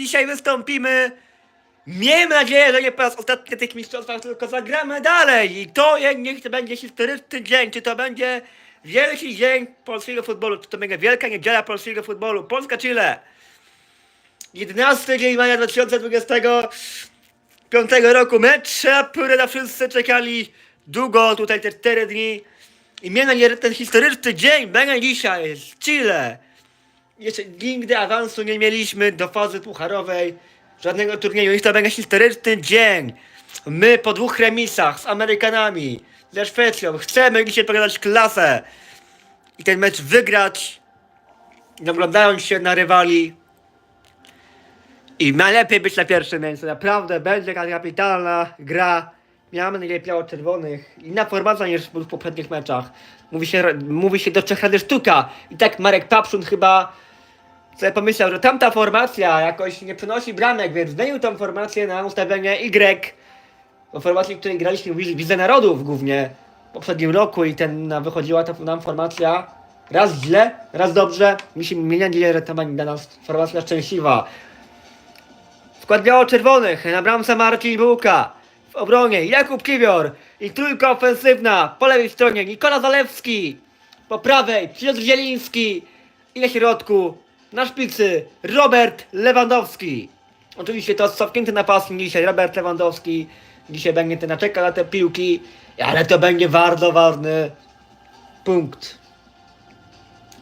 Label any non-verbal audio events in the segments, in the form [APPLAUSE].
Dzisiaj wystąpimy. Miejmy nadzieję, że nie po raz ostatni na tych mistrzostwach, tylko zagramy dalej. I to niech to będzie historyczny dzień, czy to będzie wielki dzień polskiego futbolu, czy to będzie wielka niedziela polskiego futbolu. Polska-Chile. 11 dzień maja 2025 roku. Mecz, na wszyscy czekali długo, tutaj te 4 dni. I nadzieję, że ten historyczny dzień będzie dzisiaj z Chile. Jeszcze nigdy awansu nie mieliśmy do fazy pucharowej, żadnego turnieju. I to będzie historyczny dzień. My po dwóch remisach z Amerykanami, ze Szwecją, chcemy dzisiaj pokazać klasę i ten mecz wygrać, oglądając się na rywali. I najlepiej być na pierwszym miejscu. Naprawdę będzie kapitalna gra. Miałem nadzieję biało-czerwonych. Inna formacja niż w poprzednich meczach. Mówi się, mówi się do trzech razy sztuka. I tak Marek Papszun chyba sobie pomyślał, że tamta formacja jakoś nie przynosi bramek, więc zmienił tą formację na ustawienie Y. Bo formacji, w której graliśmy w Lidze Narodów głównie w poprzednim roku i ten wychodziła ta nam formacja raz źle, raz dobrze. Mi się miejmy nadzieję, że to będzie dla nas formacja szczęśliwa. Skład biało-czerwonych na bramce Marcin Bułka. W obronie Jakub Kiwior i trójka ofensywna po lewej stronie Nikola Zalewski. Po prawej Piotr Zieliński i na środku na szpicy Robert Lewandowski. Oczywiście to cofnięty napastnik dzisiaj Robert Lewandowski. Dzisiaj będzie ten naczeka na te piłki, ale to będzie bardzo ważny punkt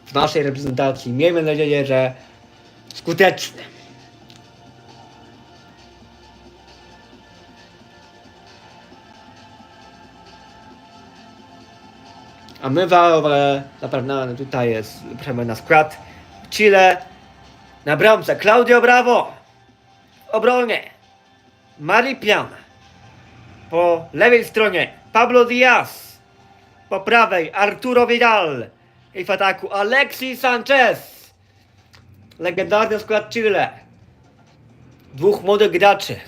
w naszej reprezentacji. Miejmy nadzieję, że skuteczny. A my w naprawdę tutaj jest przejmę na skład. Chile na bramce Claudio Bravo. W obronie Maripian. Po lewej stronie Pablo Diaz. Po prawej Arturo Vidal. I w ataku Alexis Sanchez. Legendarny skład Chile. Dwóch młodych graczy.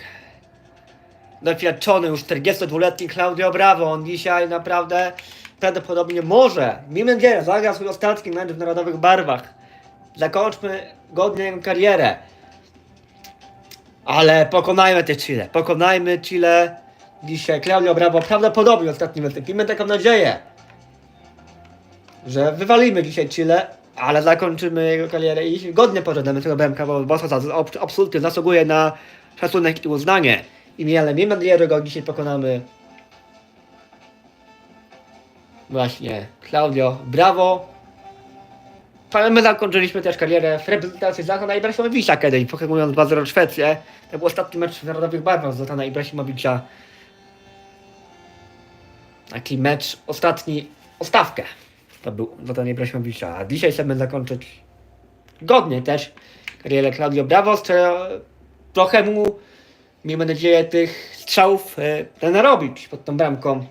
Doświadczony już 42-letni Claudio Bravo. On dzisiaj naprawdę prawdopodobnie może, miejmy nadzieję, zagra swój ostatni mecz w narodowych barwach. Zakończmy godnie karierę. Ale pokonajmy te Chile. Pokonajmy Chile. Dzisiaj Claudio Bravo prawdopodobnie ostatni mecz. Miejmy taką nadzieję, że wywalimy dzisiaj Chile, ale zakończymy jego karierę i godnie pożegnamy tego BMK, bo Bosa absolutnie zasługuje na szacunek i uznanie. I ale miejmy nadzieję, że go dzisiaj pokonamy. Właśnie, Claudio, brawo. My zakończyliśmy też karierę w reprezentacji Zlatana Ibrahimowicza kiedyś, pokonując 2-0 Szwecję. To był ostatni mecz w narodowych barwach Zlatana Ibrahimowicza. Taki mecz, ostatni, ostawkę. To był Zlatan Ibrahimowicza. A dzisiaj chcemy zakończyć godnie też karierę Claudio Bravo, trochę mu, miejmy nadzieję, tych strzałów e, narobić pod tą bramką.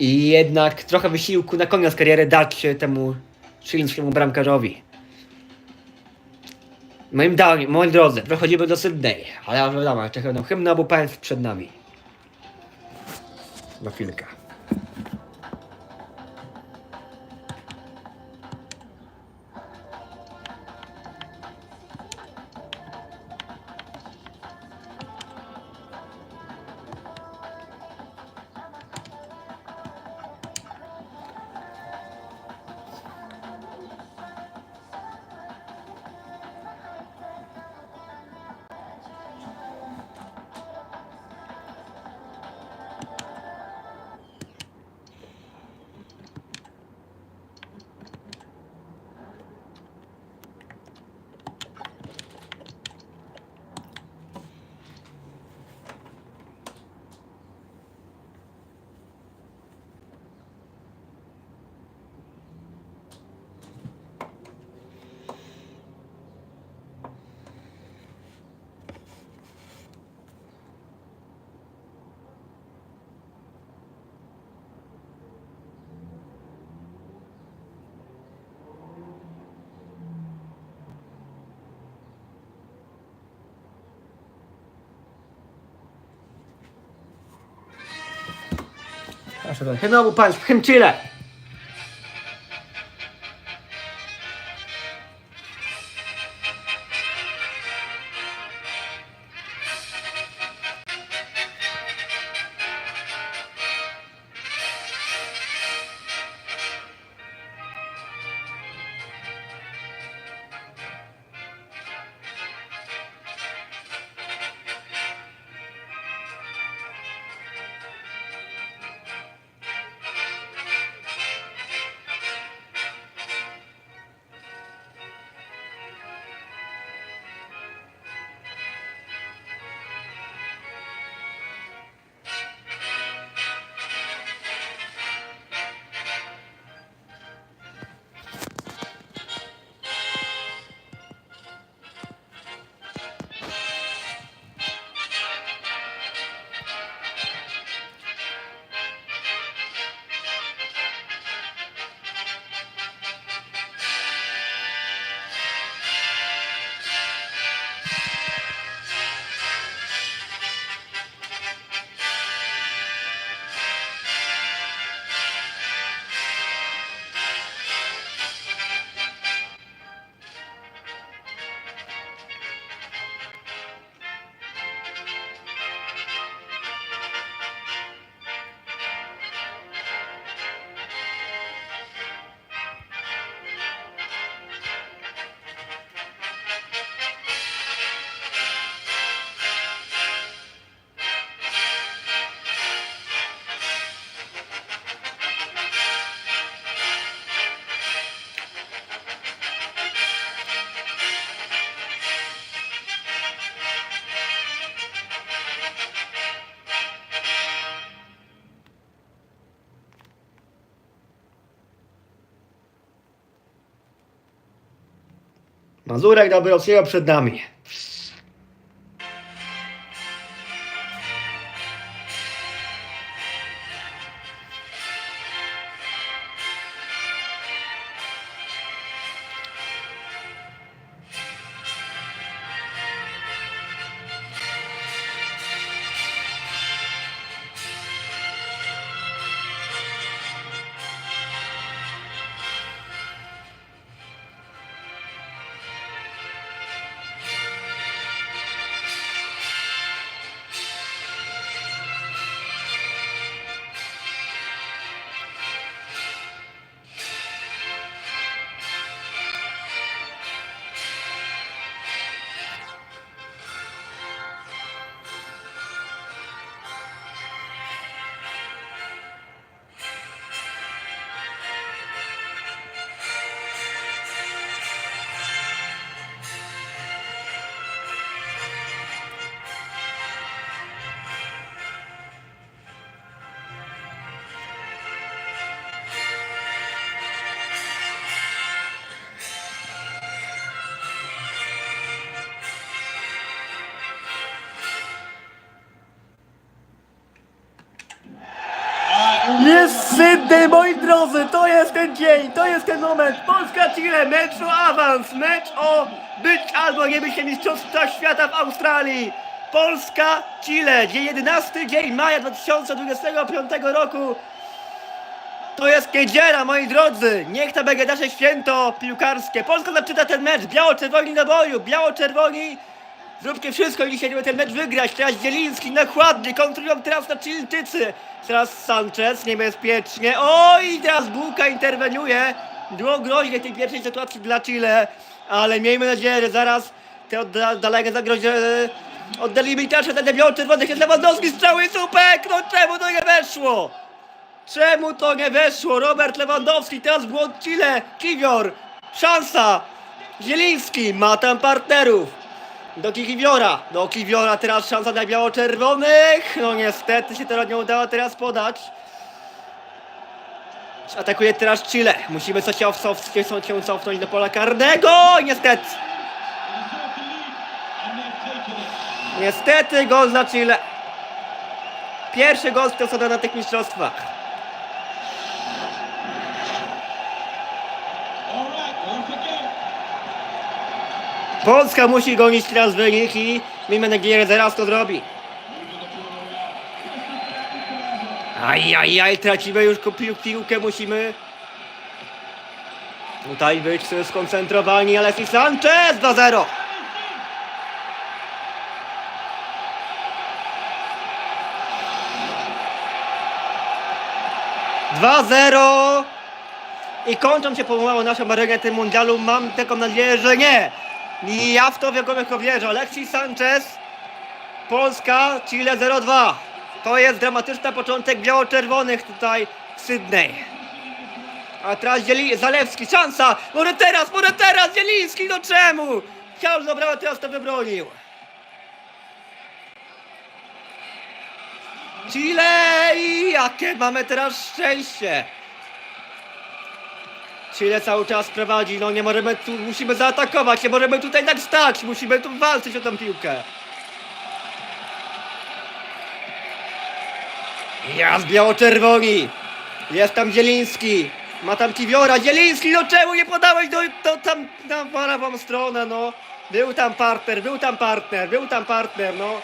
I jednak trochę wysiłku na koniec kariery dać temu chilijskiemu bramkarzowi. Moim zdaniem, moi drodzy, przechodzimy do Sydney, ale wiadomo, czekają nam hymny obu państw przed nami. Na chwilkę. Proszę, hymn obu państw, hymn Chile. Mazurek Dąbrowskiego przed nami. Drodzy, to jest ten dzień, to jest ten moment. Polska-Chile, mecz o awans, mecz o być albo nie być mistrzostwa świata w Australii. Polska-Chile, dzień 11 dzień maja 2025 roku. To jest niedziela, moi drodzy. Niech to będzie nasze święto piłkarskie. Polska zaczyna ten mecz. Biało-czerwoni na boju. Biało-czerwoni. Zróbcie wszystko dzisiaj, żeby ten mecz wygrać. Teraz Zieliński nakładnie. Kontrują teraz na Chiltycy. Teraz Sanchez niebezpiecznie. Oj, teraz Bułka interweniuje. Było groźnie w tej pierwszej sytuacji dla Chile. Ale miejmy nadzieję, że zaraz te odda- daleko zagrozi... Oddalimy i też ten biało-czerwonych jest Lewandowski strzały słupek. No czemu to nie weszło? Czemu to nie weszło? Robert Lewandowski, teraz błąd Chile, Kiwior, szansa, Zieliński, ma tam partnerów. Do Kiwiora, do Kiwiora teraz szansa dla biało-czerwonych. No niestety się to nie udało teraz podać. Atakuje teraz Chile. Musimy coś się cofnąć, do pola karnego. Niestety. Niestety gol za Chile. Pierwszy gol w tym na tych mistrzostwach. Polska musi gonić teraz wyniki. Miejmy nadzieję, że zaraz to zrobi. Ajajaj, tracimy już piłkę, musimy tutaj być skoncentrowani. Alexis Sanchez 2-0. Dwa zero i kończą się pomału nasze marzenia tym mundialu. Mam taką nadzieję, że nie. I ja w to wielko wierzę. Alexis Sanchez, Polska, Chile 0-2. To jest dramatyczny początek biało-czerwonych tutaj w Sydney. A teraz Zieli Zalewski, szansa! Może teraz, może teraz! Zieliński, no czemu? Chciał, dobra, teraz to wybronił. Chile i jakie mamy teraz szczęście! Chile cały czas prowadzi, no nie możemy tu, musimy zaatakować, nie możemy tutaj tak stać, musimy tu walczyć o tą piłkę. Jest biało-czerwoni, jest tam Zieliński, ma tam Kiwiora, Zieliński, no czemu nie podałeś do, do tam na prawą stronę, no. Był tam partner, był tam partner, był tam partner, no.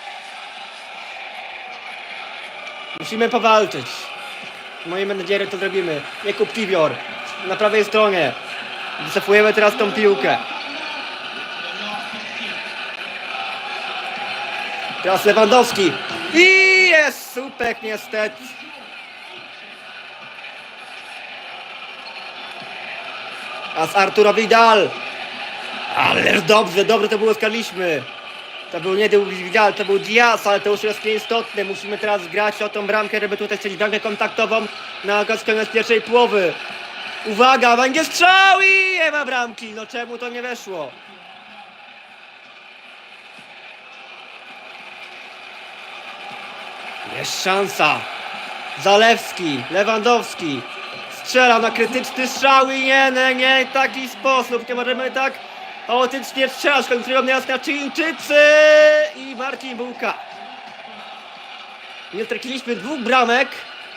Musimy powalczyć. Miejmy nadzieję, to zrobimy. Jakub Kiwior na prawej stronie. Wycofujemy teraz tą piłkę. Teraz Lewandowski. I jest słupek niestety. A z Arturo Vidal. Ależ dobrze, dobrze to było, skaliśmy. To był nie był Vidal, to był Diaz, ale to już jest nieistotne. Musimy teraz grać o tą bramkę, żeby tutaj strzelić bramkę kontaktową na koniec pierwszej połowy. Uwaga, będzie strzał i nie ma bramki. No czemu to nie weszło? Jest szansa. Zalewski, Lewandowski. Strzela na krytyczny strzał i nie, nie, nie, taki sposób. Nie możemy tak Chaotycznie strzał, skończyło miasta Chińczycy i Marcin Bułka. Nie straciliśmy dwóch bramek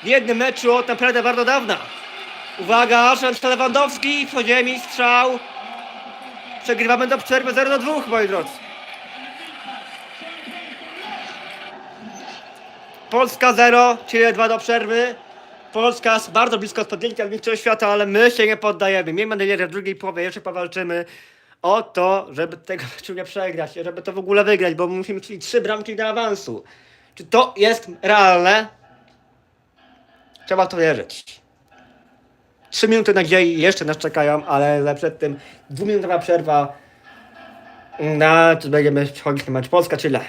w jednym meczu od naprawdę bardzo dawna. Uwaga, szans Lewandowski, po ziemi strzał. Przegrywamy do przerwy 0 do 2, moi drodzy. Polska 0, Chile 2 do przerwy. Polska jest bardzo blisko spadnięcia Mistrzostw Świata, ale my się nie poddajemy. Miejmy nadzieję, że w drugiej połowie jeszcze powalczymy o to, żeby tego meczu nie przegrać, żeby to w ogóle wygrać, bo musimy mieć trzy bramki do awansu. Czy to jest realne? Trzeba w to wierzyć. Trzy minuty nadziei jeszcze nas czekają, ale przed tym dwuminutowa przerwa. Na będziemy wchodzić na mecz Polska Chile.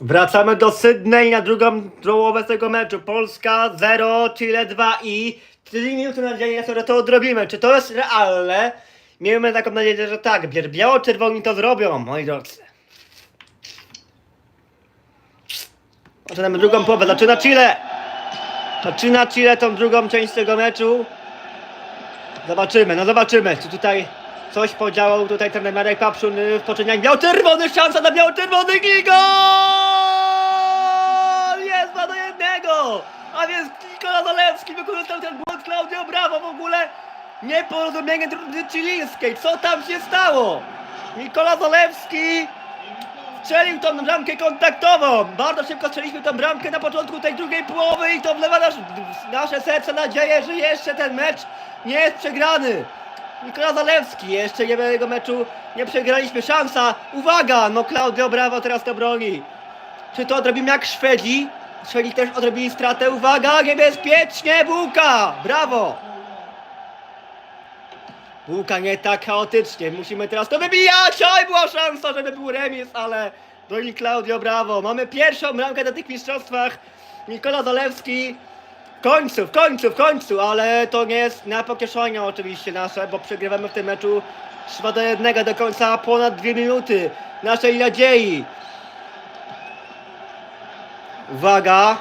Wracamy do Sydney na drugą połowę tego meczu. Polska 0, Chile 2 i 3 minuty nadziei, że to odrobimy. Czy to jest realne? Miejmy taką nadzieję, że tak. Biało-czerwoni to zrobią, moi drodzy. Zaczynamy drugą połowę. Zaczyna Chile. Zaczyna Chile tą drugą część tego meczu. Zobaczymy, no zobaczymy, czy tutaj coś podziałał tutaj ten Marek Papszun y, w poczynianiu. Biało-czerwony, szansa na biało-czerwonych i gol! Jest 2 do A więc Nikola Zalewski wykorzystał ten błąd Claudio Bravo w ogóle nieporozumienie drużyny chilijskiej. Co tam się stało? Nikola Zalewski strzelił tą bramkę kontaktową. Bardzo szybko strzeliśmy tą bramkę na początku tej drugiej połowy i to wlewa nasz, nasze serce nadzieję, że jeszcze ten mecz nie jest przegrany. Nikola Zalewski, jeszcze jednego meczu nie przegraliśmy. Szansa, uwaga, no Claudio Bravo teraz to broni. Czy to odrobimy jak Szwedzi? Szwedzi też odrobili stratę. Uwaga, niebezpiecznie, Bułka! Brawo! Bułka nie tak chaotycznie. Musimy teraz to wybijać! Oj, była szansa, żeby był remis, ale broni Claudio Brawo. Mamy pierwszą bramkę na tych mistrzostwach. Nikola Zalewski. W końcu, w końcu, w końcu, ale to nie jest na pocieszenie oczywiście nasze, bo przegrywamy w tym meczu 3 do 1 do końca ponad 2 minuty naszej nadziei. Uwaga!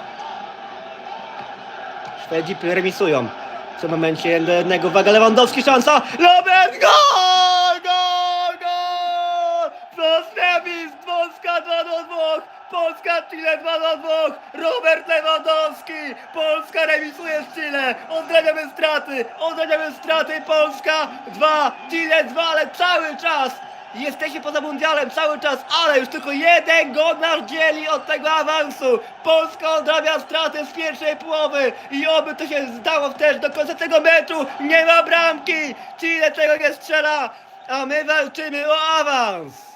Szwedzi remisują. W tym momencie 1 do 1. Uwaga, Lewandowski, szansa! Robert, gol! Gol! Gol! Plus remis! Polska 2 do 2! Polska Chile 2 do 2! Robert Lewandowski! Polska remisuje z Chile! Odrabiamy straty! Odrabiamy straty! Polska 2! Chile 2, ale cały czas! Jesteśmy poza mundialem cały czas, ale już tylko jeden gol nas dzieli od tego awansu. Polska odrabia straty z pierwszej połowy i oby to się zdało też do końca tego meczu. Nie ma bramki! Chile tego nie strzela, a my walczymy o awans.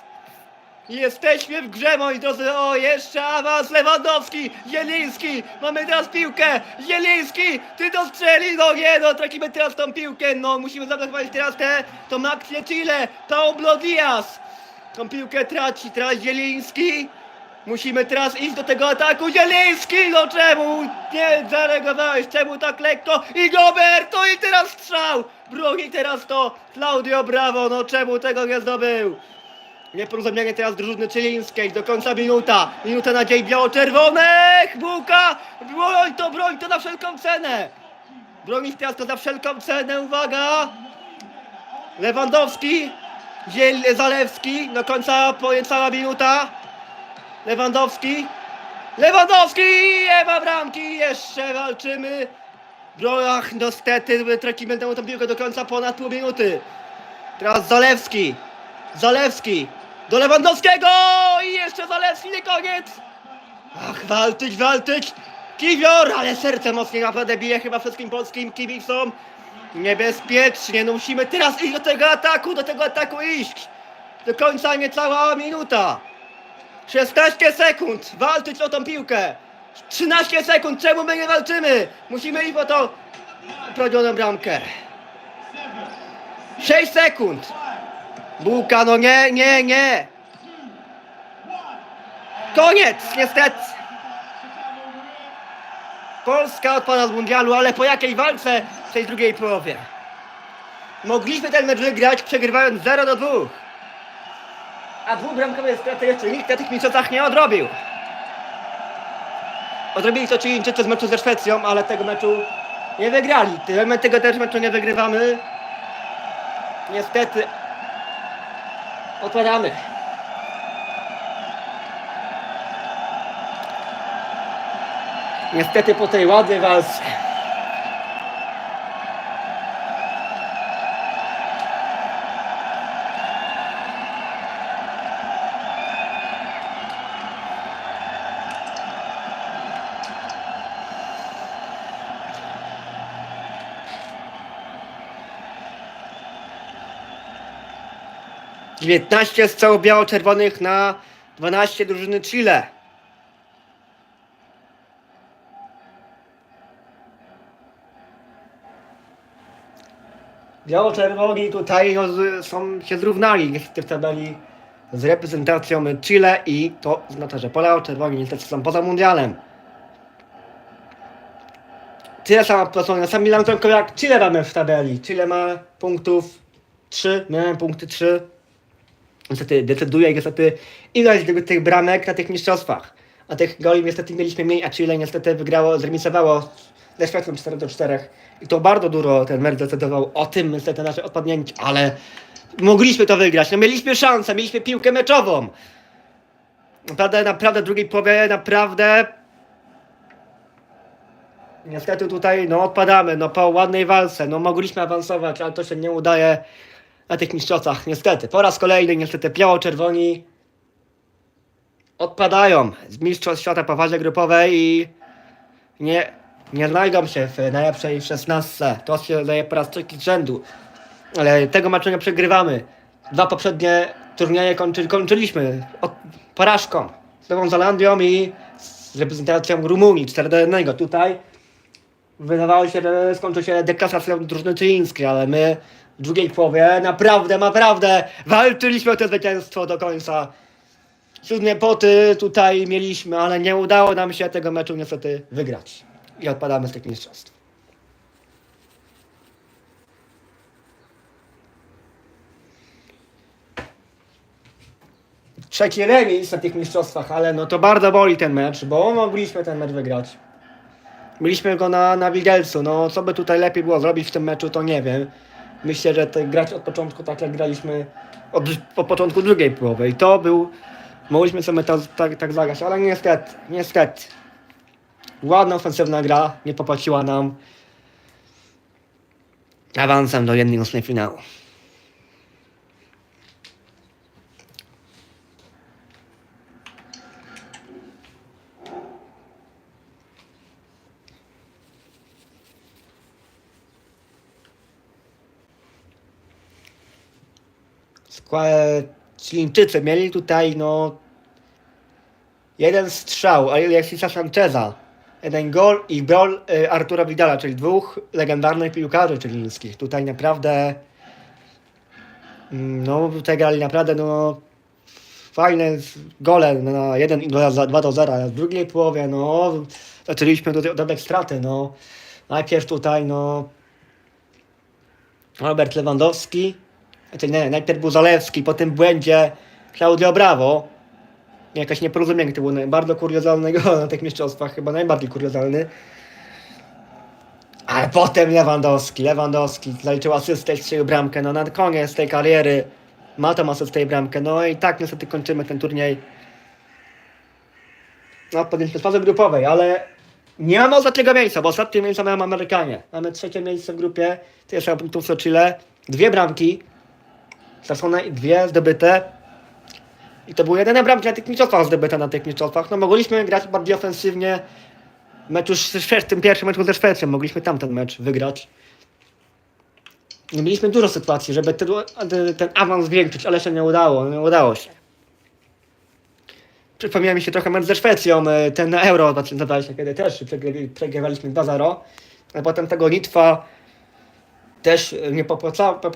Jesteśmy w grze, moi drodzy. O, jeszcze awans Lewandowski, Jeliński. Mamy teraz piłkę. Jeliński, ty to strzeli. No nie, no tracimy teraz tą piłkę. No, musimy zaatakować teraz tę, tą akcję Chile. Paulo Diaz. Tą piłkę traci teraz Jeliński. Musimy teraz iść do tego ataku. Jeliński, no czemu nie zareagowałeś? Czemu tak lekko? I Roberto, i teraz strzał. Broni teraz to Claudio Bravo. No czemu tego nie zdobył? Nieporozumienie teraz drużyny czylińskiej do końca minuta. Minuta nadziei biało-czerwonych! Bułka! Broń to, broń to na wszelką cenę! Bronić teraz to za wszelką cenę, uwaga! Lewandowski, Ziel Zalewski, do końca cała minuta. Lewandowski, Lewandowski! Ma bramki, jeszcze walczymy. Brojach, niestety, tracimy tę piłkę do końca ponad pół minuty. Teraz Zalewski. Zalewski do Lewandowskiego i jeszcze Zalewski nie koniec. Ach, walczyć, walczyć. Kiwior, ale serce mocniej naprawdę bije chyba wszystkim polskim kibicom. Niebezpiecznie, no musimy teraz iść do tego ataku, do tego ataku iść. Do końca niecała minuta. 16 sekund, walczyć o tą piłkę. 13 sekund, czemu my nie walczymy? Musimy iść po tą uprawnioną bramkę. 6 sekund. Bułka, no nie, nie, nie. Koniec, niestety. Polska odpada z mundialu, ale po jakiej walce w tej drugiej połowie? Mogliśmy ten mecz wygrać, przegrywając 0 do 2. A dwubramkowe straty jeszcze nikt na tych mistrzostwach nie odrobił. Odrobili to Chilijczycy z meczu ze Szwecją, ale tego meczu nie wygrali. My tego też meczu nie wygrywamy. Niestety Odpadamy. Niestety po tej ładnej walce. Dziewiętnaście strzałów biało-czerwonych na 12 drużyny Chile. Biało-czerwoni tutaj no, są, się zrównali niestety w tabeli z reprezentacją Chile i to oznacza, że Polao-czerwoni niestety są poza mundialem. Tyle samo placą na sam Milan tylko jak Chile mamy w tabeli. Chile ma punktów 3, my mamy punkty 3. Niestety decyduje niestety ilość tych, bramek na tych mistrzostwach. A tych goli niestety mieliśmy mniej, a Chile niestety wygrało, zremisowało ze Szwecją 4 do 4. I to bardzo dużo ten mecz decydował o tym niestety nasze odpadnięcie, ale mogliśmy to wygrać. No mieliśmy szansę, mieliśmy piłkę meczową. Naprawdę, naprawdę w drugiej połowie naprawdę Niestety tutaj no odpadamy, no po ładnej walce, no mogliśmy awansować, ale to się nie udaje na tych mistrzostwach, niestety. Po raz kolejny niestety biało-czerwoni odpadają z mistrzostw świata po fazie grupowej i nie, nie znajdą się w najlepszej szesnastce. To się daje po raz trzeci z rzędu. Ale tego meczu nie przegrywamy. Dwa poprzednie turnieje kończy, kończyliśmy od, porażką z Nową Zelandią i z reprezentacją Rumunii 4 do 1. Tutaj wydawało się, że skończy się deklasacją drużyny czylińskiej, ale my w drugiej połowie naprawdę, naprawdę walczyliśmy o to zwycięstwo do końca. Siódme poty tutaj mieliśmy, ale nie udało nam się tego meczu niestety wygrać. I odpadamy z tych mistrzostw. Trzeci remis na tych mistrzostwach, ale no to bardzo boli ten mecz, bo mogliśmy ten mecz wygrać. Mieliśmy go na, na widelcu, no co by tutaj lepiej było zrobić w tym meczu, to nie wiem. Myślę, że te grać od początku tak jak graliśmy od, początku drugiej połowy i to był Mogliśmy sobie to tak, tak zagrać, ale niestety, niestety. Ładna ofensywna gra, nie popłaciła nam awansem do jednej ósmej finału. Chińczycy mieli tutaj, no, jeden strzał Alexisa Sancheza, jeden gol i gol y, Artura Vidala, czyli dwóch legendarnych piłkarzy chińskich. Tutaj naprawdę, mm, no, tutaj grali naprawdę, no, fajne gole na jeden i dwa za- dwa do zera, a w drugiej połowie, no, zaczęliśmy do, do straty, no. Najpierw tutaj, no, Robert Lewandowski, znaczy nie, najpierw był Zalewski, po tym błędzie Claudio Bravo. Jakaś nieporozumienie, to był naj- bardzo kuriozalny [LAUGHS] na tych mistrzostwach, chyba najbardziej kuriozalny. Ale potem Lewandowski, Lewandowski zaliczył asystę i strzelił bramkę, no na koniec tej kariery ma tą asystę i bramkę, no i tak niestety kończymy ten turniej. No, podjęliśmy fazy grupowej, ale nie mamy ostatniego miejsca, bo ostatnie miejsce mają Amerykanie. Mamy trzecie miejsce w grupie, tyle punktów co Chile, dwie bramki, stracone i dwie zdobyte. I to były jedyne bramki na tych mistrzostwach zdobyte na tych mistrzostwach. No mogliśmy grać bardziej ofensywnie. Mecz już ze Szwecją, tym pierwszym meczu ze Szwecją, mogliśmy tamten mecz wygrać. Mieliśmy dużo sytuacji, żeby ten, ten awans zwiększyć, ale się nie udało, nie udało się. Przypomniał mi się trochę mecz ze Szwecją, e, ten Euro 2020, kiedy też przegry- przegrywaliśmy 2-0. A potem tego Litwa też nie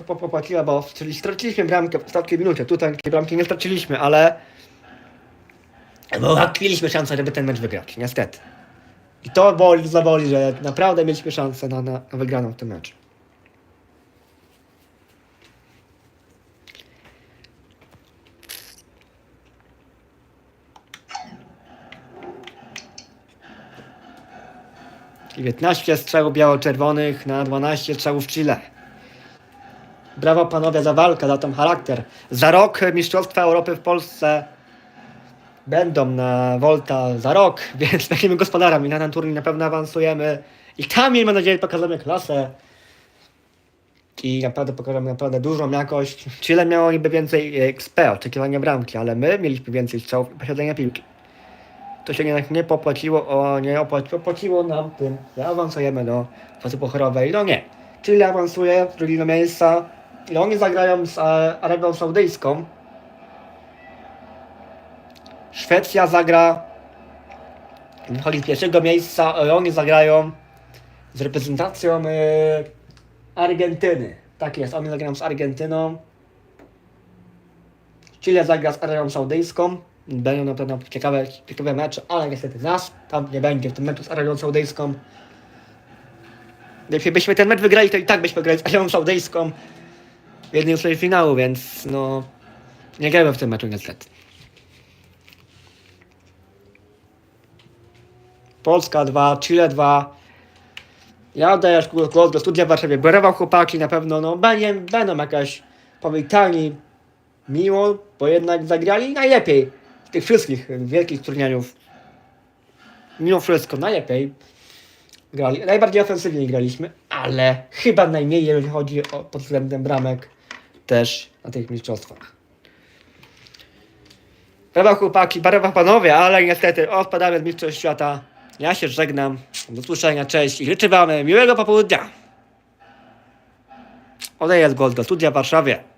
popłaciła, bo czyli straciliśmy bramkę w ostatniej minucie. Tutaj tej bramki nie straciliśmy, ale bo mieliśmy szansę, żeby ten mecz wygrać, niestety. I to boli, zaboli, że naprawdę mieliśmy szansę na, na, na wygraną w tym meczu. Dziewiętnaście strzałów biało-czerwonych na 12 strzałów Chile. Brawo panowie za walkę, za ten charakter. Za rok Mistrzostwa Europy w Polsce będą na Volta za rok, [LAUGHS] więc będziemy gospodarami. Na ten turniej na pewno awansujemy i tam miejmy nadzieję pokażemy klasę. I naprawdę pokażemy naprawdę dużą jakość. Chile miało niby więcej XP, oczekiwania bramki, ale my mieliśmy więcej strzałów i posiadania piłki. To się jednak nie popłaciło, o nie opłaciło, popłaciło nam tym, że awansujemy do fazy pochorowej. No nie. Chile awansuje z drugiego miejsca. I oni zagrają z e, Arabią Saudyjską. Szwecja zagra wychodzi z pierwszego miejsca, oni zagrają z reprezentacją e, Argentyny. Tak jest, oni zagrają z Argentyną. Chile zagra z Arabią Saudyjską. Będą na pewno ciekawe, ciekawe mecze, ale niestety nas tam nie będzie w tym meczu z Arabią Saudyjską. Jeśli byśmy ten mecz wygrali, to i tak byśmy grali z Arabią Saudyjską w jednej z finału, więc no nie gramy w tym meczu niestety. Polska 2, Chile 2. Ja oddaję głos do studia w Warszawie. Brawa chłopaki, na pewno no, będzie, będą jakaś powitani miło, bo jednak zagrali najlepiej tych wszystkich wielkich turniejów. Mimo wszystko najlepiej grali. Najbardziej ofensywnie graliśmy, ale chyba najmniej, jeżeli chodzi o pod względem bramek też na tych mistrzostwach. Brawa chłopaki, brawa panowie, ale niestety odpadamy z mistrzostw świata. Ja się żegnam. Do usłyszenia, cześć i życzę wam miłego popołudnia. Odeję z głos do studia w Warszawie.